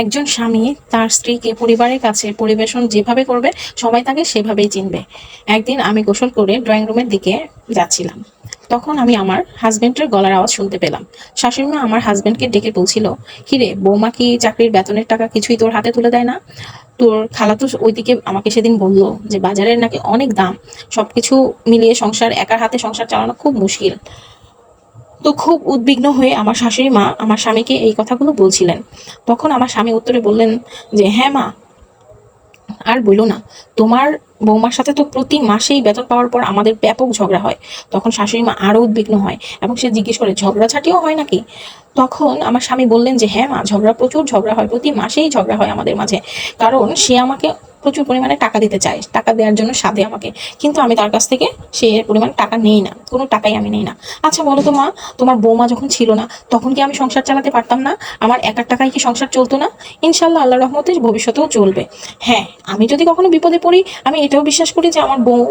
একজন স্বামী তার স্ত্রীকে পরিবারের কাছে পরিবেশন যেভাবে করবে, সবাই তাকে সেভাবেই চিনবে। একদিন আমি গোসল করে ড্রয়িং রুমের দিকে যাচ্ছিলাম। তখন আমি আমার হাজবেন্ডের গলার আওয়াজ শুনতে পেলাম। শাশুড়িমা আমার হাজবেন্ডকে ডেকে বলছিল, কিরে, বৌমা কি চাকরির বেতনের টাকা কিছুই তোর হাতে তুলে দেয় না? তোর খালা তো ওইদিকে আমাকে সেদিন বলল যে বাজারের নাকি অনেক দাম। সবকিছু মিলিয়ে সংসার, একার হাতে সংসার চালানো খুব মুশকিল। তো খুব উদ্বিগ্ন হয়ে আমার শাশুড়ি মা আমার স্বামীকে এই কথাগুলো বলছিলেন। তখন আমার স্বামী উত্তরে বললেন যে হ্যাঁ মা, আর বলো না, তোমার বৌমার সাথে তো প্রতি মাসেই বেতন পাওয়ার পর আমাদের ব্যাপক ঝগড়া হয়। তখন শাশুড়ি মা আরও উদ্বিগ্ন হয় এবং সে জিজ্ঞেস করে ঝগড়াঝাটিও হয় নাকি? তখন আমার স্বামী বললেন যে হ্যাঁ মা, ঝগড়া প্রচুর ঝগড়া হয়, প্রতি মাসেই ঝগড়া হয় আমাদের মাঝে। কারণ সে আমাকে প্রচুর পরিমাণে টাকা দিতে চায়, টাকা দেওয়ার জন্য সাধে আমাকে। কিন্তু আমি তার কাছ থেকে সে পরিমাণ টাকা নেই না। কোনো টাকাই আমি নেই না। আচ্ছা বলো তো মা, তোমার বৌমা যখন ছিল না, তখন কি আমি সংসার চালাতে পারতাম না? আমার একার টাকায় কি সংসার চলতো না? ইনশাল্লাহ আল্লাহ রহমতে ভবিষ্যতেও চলবে। হ্যাঁ আমি যদি কখনো বিপদে পড়ি, আমি এটাও বিশ্বাস করি যে আমার বউ,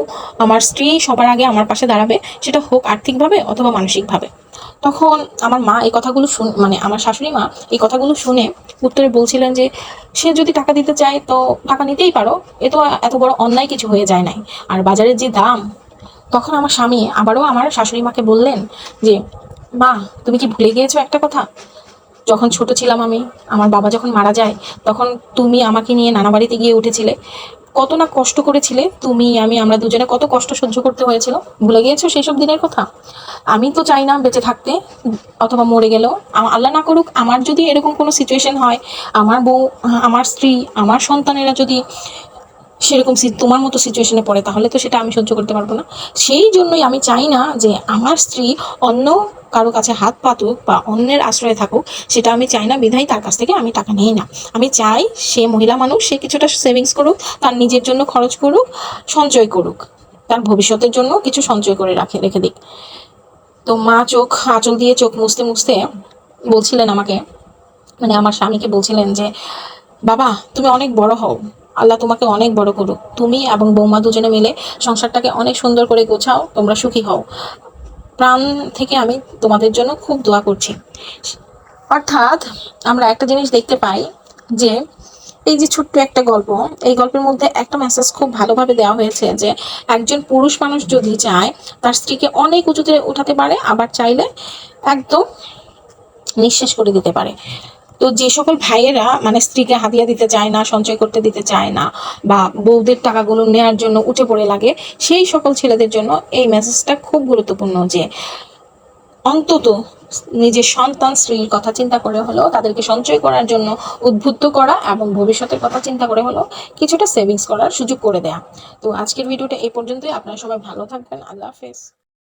আমার স্ত্রী সবার আগে আমার পাশে দাঁড়াবে, সেটা হোক আর্থিকভাবে অথবা মানসিকভাবে। তখন আমার মা এই কথাগুলো শুন মানে আমার শাশুড়ি মা এই কথাগুলো শুনে উত্তরে বলছিলেন যে, সে যদি টাকা দিতে চায় তো টাকা নিতেই পারো, এ তো এত বড় অন্যায় কিছু হয়ে যায় নাই। আর বাজারের যে দাম তখন আমার স্বামী আবারও আমার শাশুড়ি মাকে বললেন যে, মা, তুমি কি ভুলে গিয়েছো একটা কথা? যখন ছোট ছিলাম আমি, আমার বাবা যখন মারা যায়, তখন তুমি আমাকে নিয়ে নানা বাড়িতে গিয়ে উঠেছিলে। কত না কষ্ট করেছিলে, তুমি, আমি, আমরা দুজনে কত কষ্ট সহ্য করতে হয়েছিল। ভুলে গিয়েছো সেই সব দিনের কথা? আমি তো চাই না বেঁচে থাকতে, অথবা মরে গেলেও। আল্লাহ না করুক, আমার যদি এরকম কোনো সিচুয়েশন হয়, আমার বউ, আমার স্ত্রী, আমার সন্তানেরা যদি সেরকম তোমার মতো সিচুয়েশনে পড়ে, তাহলে তো সেটা আমি সহ্য করতে পারব না। সেই জন্যই আমি চাই না যে আমার স্ত্রী অন্য কারও কাছে হাত পাতুক বা অন্যের আশ্রয়ে থাকুক, সেটা আমি চাই না বিধাই তার কাছ থেকে আমি টাকা নিই না। আমি চাই সে মহিলা মানুষ, সে কিছুটা সেভিংস করুক, তার নিজের জন্য খরচ করুক, সঞ্চয় করুক, তার ভবিষ্যতের জন্য কিছু সঞ্চয় করে রাখে রেখে দিক। তো মা চোখ, আঁচল দিয়ে চোখ মুছতে মুছতে বলছিলেন আমাকে মানে আমার স্বামীকে বলছিলেন যে, বাবা, তুমি অনেক বড় হও। আল্লাহ তোমাকে অনেক বড় করুক। তুমি এবং বৌমা দুজনে মিলে সংসারটাকে অনেক সুন্দর করে গোছাও, তোমরা সুখী হও। প্রাণ থেকে আমি তোমাদের জন্য খুব দোয়া করছি। অর্থাৎ আমরা একটা জিনিস দেখতে পাই যে, এই যে ছোট্ট একটা গল্প, এই গল্পের মধ্যে একটা মেসেজ খুব ভালোভাবে দেওয়া হয়েছে যে, একজন পুরুষ মানুষ যদি চায়, তার স্ত্রীকে অনেক উঁচুতে উঠাতে পারে, আবার চাইলে একদম নিঃশেষ করে দিতে পারে। তো যে সকল ভাইয়েরা মানে স্ত্রীকে হাতিয়া দিতে চায় না, সঞ্চয় করতে দিতে চায় না বা বউদের টাকাগুলো নেয়ার জন্য উঠে পড়ে লাগে, সেই সকল ছেলেদের জন্য এই মেসেজটা খুব গুরুত্বপূর্ণ যে অন্তত নিজের সন্তান স্ত্রীর কথা চিন্তা করে হলেও তাদেরকে সঞ্চয় করার জন্য উদ্বুদ্ধ করা এবং ভবিষ্যতের কথা চিন্তা করে হলেও কিছুটা সেভিংস করার সুযোগ করে দেয়া। তো আজকের ভিডিওটা এই পর্যন্তই। আপনারা সবাই ভালো থাকবেন। আল্লাহ হাফেজ।